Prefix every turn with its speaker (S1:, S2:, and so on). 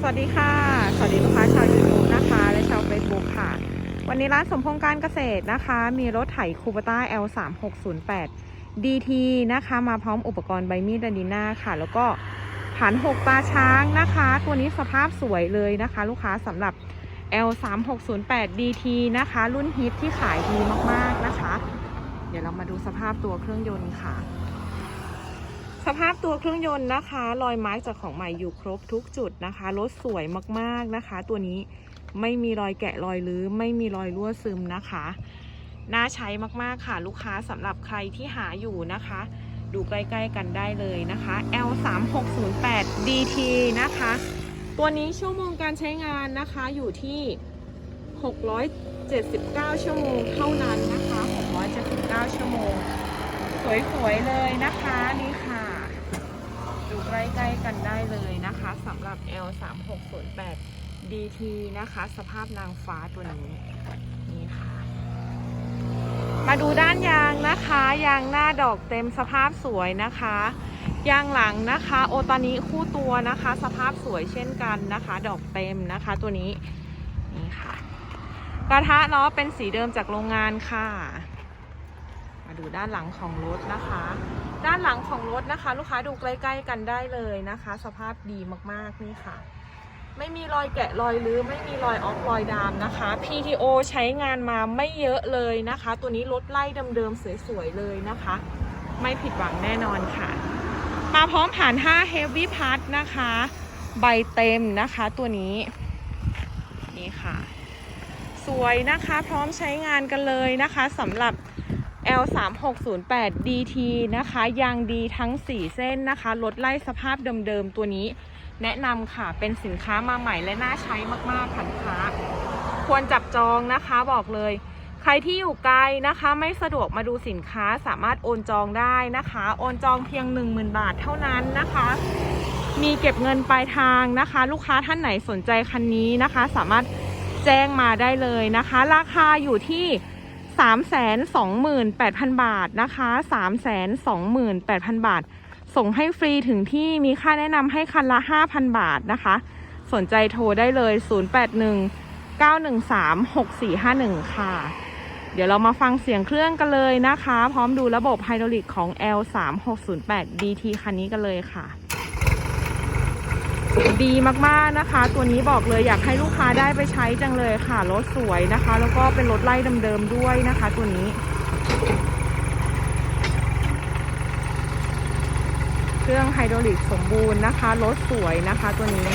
S1: สวัสดีค่ะ สวัสดีลูกค้าชาวยูทูบนะคะ และชาวเฟซบุ๊กค่ะ วันนี้ร้านสมพงษ์การเกษตรนะคะ มีรถไถคูปต้า L3608 DT นะคะ มาพร้อมอุปกรณ์ใบมีดดันดีน่าค่ะ แล้วก็ผัน6ตาช้างนะคะ ตัวนี้สภาพสวยเลยนะคะ ลูกค้าสำหรับ L3608 DT นะคะ รุ่นฮิตที่ขายดีมากๆนะคะ เดี๋ยวเรามาดูสภาพตัวเครื่องยนต์ค่ะ สภาพตัวเครื่องยนต์นะคะ รอยไม้จากของใหม่อยู่ครบทุกจุดนะคะ รถสวยมากๆนะคะ ตัวนี้ไม่มีรอยแกะรอยลื้อไม่มีรอยรั่วซึมนะคะ น่าใช้มากๆค่ะลูกค้าสำหรับใครที่หาอยู่นะคะ ดูใกล้ๆกันได้เลยนะคะ L3608 DT นะคะ ตัวนี้ชั่วโมงการใช้งานนะคะอยู่ที่ 679 ชั่วโมงเท่านั้นนะคะ 679 ชั่วโมง สวยๆเลยนะคะนี่ค่ะ ดูใกล้ๆกันได้เลยนะคะสำหรับ L3608 DT นะคะ สภาพนางฟ้าตัวนี้นี่ค่ะ มาดูด้านยางนะคะ ยางหน้าดอกเต็มสภาพสวยนะคะ ยางหลังนะคะ โอตานิคู่ตัวนะคะ สภาพสวยเช่นกันนะคะ ดอกเต็มนะคะตัวนี้นี่ค่ะกระทะเนาะเป็นสีเดิมจากโรงงานค่ะ มาดูด้านหลังของรถนะคะ ด้านหลังของรถนะคะ ลูกค้าดูใกล้ ๆ กันได้เลยนะคะ สภาพดีมากๆนี่ค่ะ ไม่มีรอยแกะรอยรื้อไม่มีรอยออกรอยดามนะคะ PTO ใช้งานมาไม่เยอะเลยนะคะ ตัวนี้รถไล่เดิมๆสวยๆเลยนะคะ ไม่ผิดหวังแน่นอนค่ะ มาพร้อมผ่าน 5 Heavy p a s นะคะ ใบเต็มนะคะตัวนี้นี่ค่ะ สวยนะคะพร้อมใช้งานกันเลยนะคะสำหรับ L3608 DT นะคะยางดีทั้ง 4 เส้นนะคะลดไล่สภาพเดิมๆ ตัวนี้ แนะนำค่ะเป็นสินค้ามาใหม่และน่าใช้มากๆค่ะลูกค้าควรจับจองนะคะบอกเลย ใครที่อยู่ไกลนะคะไม่สะดวกมาดูสินค้าสามารถโอนจองได้นะคะ โอนจองเพียง 10,000 บาทเท่านั้นนะคะ มีเก็บเงินปลายทางนะคะ ลูกค้าท่านไหนสนใจคันนี้นะคะ สามารถแจ้งมาได้เลยนะคะ ราคาอยู่ที่ 328,000 บาทนะคะ328,000 บาท ส่งให้ฟรีถึงที่มีค่าแนะนำให้คันละ 5,000 บาทนะคะ สนใจโทรได้เลย 081 913 6451 ค่ะ เดี๋ยวเรามาฟังเสียงเครื่องกันเลยนะคะ พร้อมดูระบบไฮดรอลิกของ L3608 DT คันนี้กันเลยค่ะ ดีมากๆนะคะ ตัวนี้บอกเลยอยากให้ลูกค้าได้ไปใช้จังเลยค่ะรถสวยนะคะ แล้วก็เป็นรถไล่เดิมๆด้วยนะคะ ตัวนี้เครื่องไฮดรอลิกสมบูรณ์นะคะ รถสวยนะคะตัวนี้